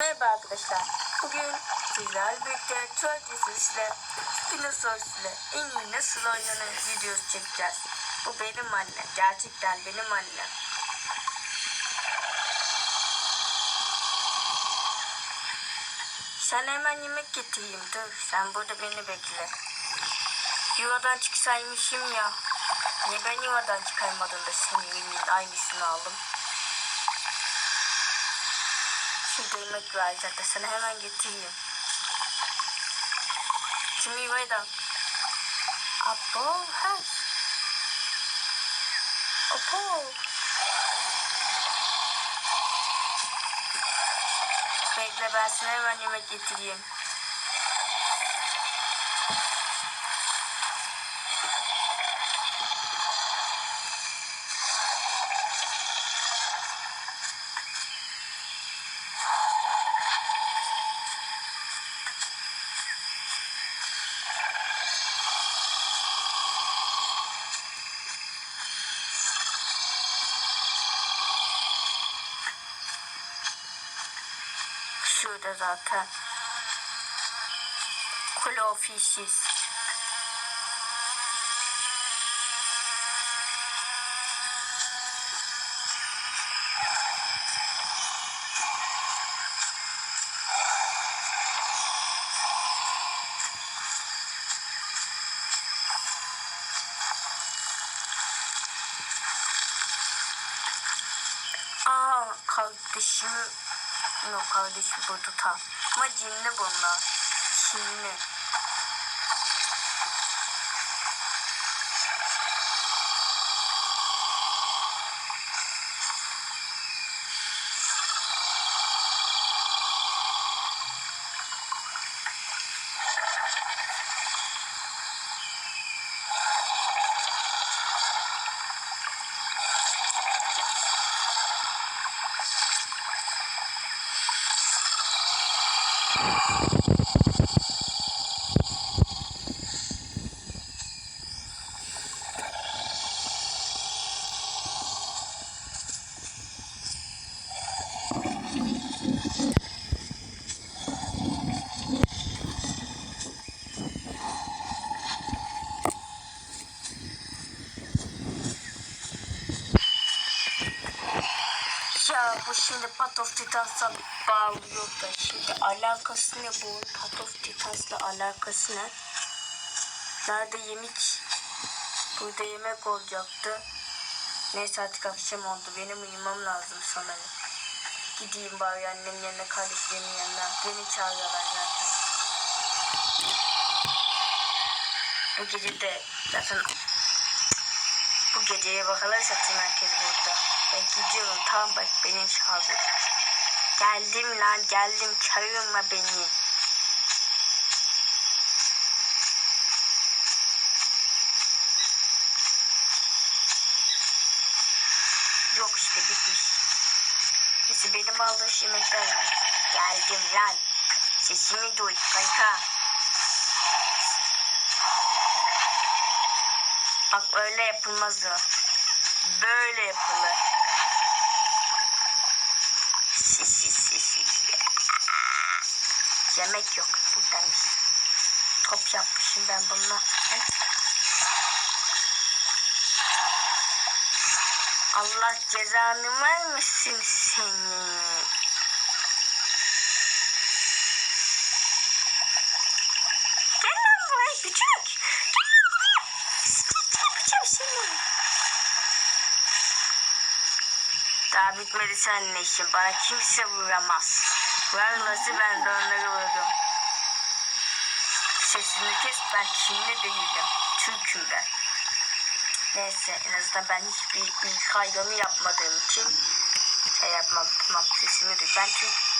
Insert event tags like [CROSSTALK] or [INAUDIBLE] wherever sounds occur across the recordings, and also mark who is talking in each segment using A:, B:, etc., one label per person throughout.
A: Merhaba arkadaşlar. Bugün sizlerle birlikte Trollcesiz ile Spinosaurus ile en iyi nasıl oynanır videosu çekeceğiz. Bu benim annem. Gerçekten benim annem. Sen hemen yemek getireyim. Dur sen burada beni bekle. Yuvadan çıksaymışım ya. Niye ben yuvadan çıkarmadım da senin aynısını aldım. Şurada yemek var zaten sana hemen getireyim. Şimdi yuvaydan. Apo ha. Apo. Bekle ben sana hemen yemek getireyim. Şurada zaten. Kule ofisiz. Aa kardeşim Yok kardeşim burada tam. Ama cinli bunlar. Çinli. Thank [LAUGHS] you. Şimdi Path of Titans'a bağlıyor da şimdi alakası ne bu? Path of Titans'la alakası ne? Nerede yemek? Burada yemek olacaktı. Neyse artık akşam oldu. Benim uyumam lazım sanırım. Gideyim bari annemin yanına, kardeşlerimin yanına. Beni çağırıyorlar zaten. Bu gece de zaten bu geceye bakalım zaten herkes burada. Ben gidiyorum tamam bak beni çağırdı. Geldim lan geldim çağırma beni. Yok işte bitmiş. Neyse benim aldığım yemekler var. Geldim lan. Sesimi duy kanka. Bak öyle yapılmaz o. Böyle yapılır. Yemek yok buradaymış. Top yapmışım ben bununla. Allah cezanı vermesin seni. Gel lan buraya küçük. Gel lan buraya. Sıçak yapacağım seni. Daha bitmedi seninle işin. Bana kimse vuramaz. Varlası ben de onları vururum. Sesini kes ben Çinli değilim. Türk'üm ben. Neyse en azından ben hiçbir ilk ayrımı yapmadığım için şey yapmam. Tamam sesimi duy. Ben Türk.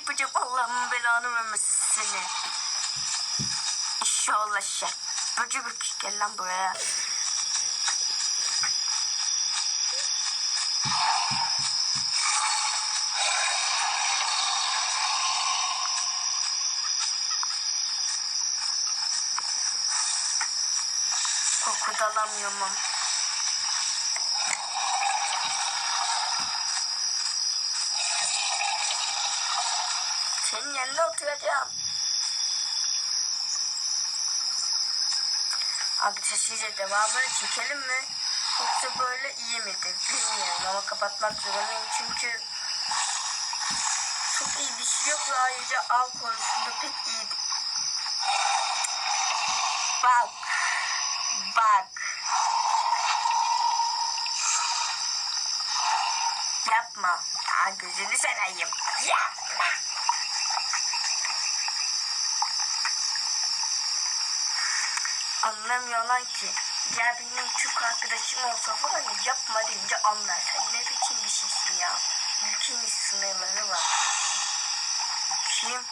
A: Yapacağım Allah'ın belanı vermesin seni. İş Çoğulaşacak. Böcük gel lan buraya. Koku Senin yanında oturacağım. Sizce devamını çekelim mi? Yoksa böyle iyi midir? Bilmiyorum ama kapatmak zorundayım çünkü çok iyi bir şey yok ve ayrıca av konusunda pek iyi. Bak. Bak. Yapma. Aa, gözünü seveyim. Yapma. Anlamıyorlar ki. Ya benim Türk arkadaşım olsa falan ya yapma deyince anlar. Sen ne biçim bir şeysin ya. Ülkenin sınırları var. Kim?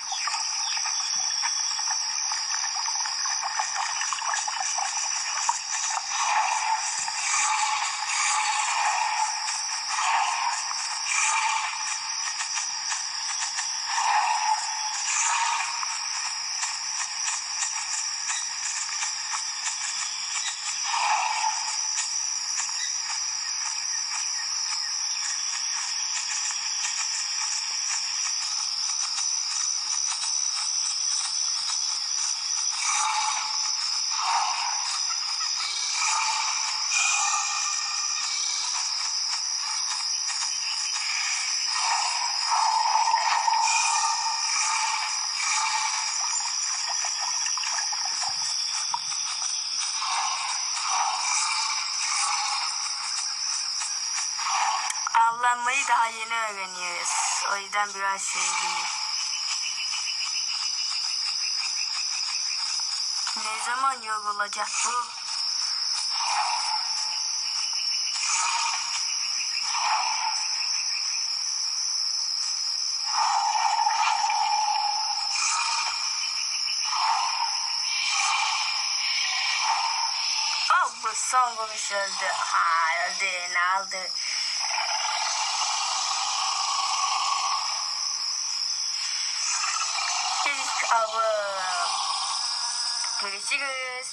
A: Avlanmayı daha yeni öğreniyoruz. O yüzden biraz şey değil. Ne zaman yol olacak bu? Son vuruş öldü. Ha öldü. Ne aldı? İlk avım. Görüşürüz.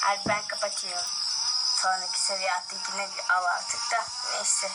A: Hadi ben kapatıyorum. Sonraki seviye yine bir av artık da. Neyse.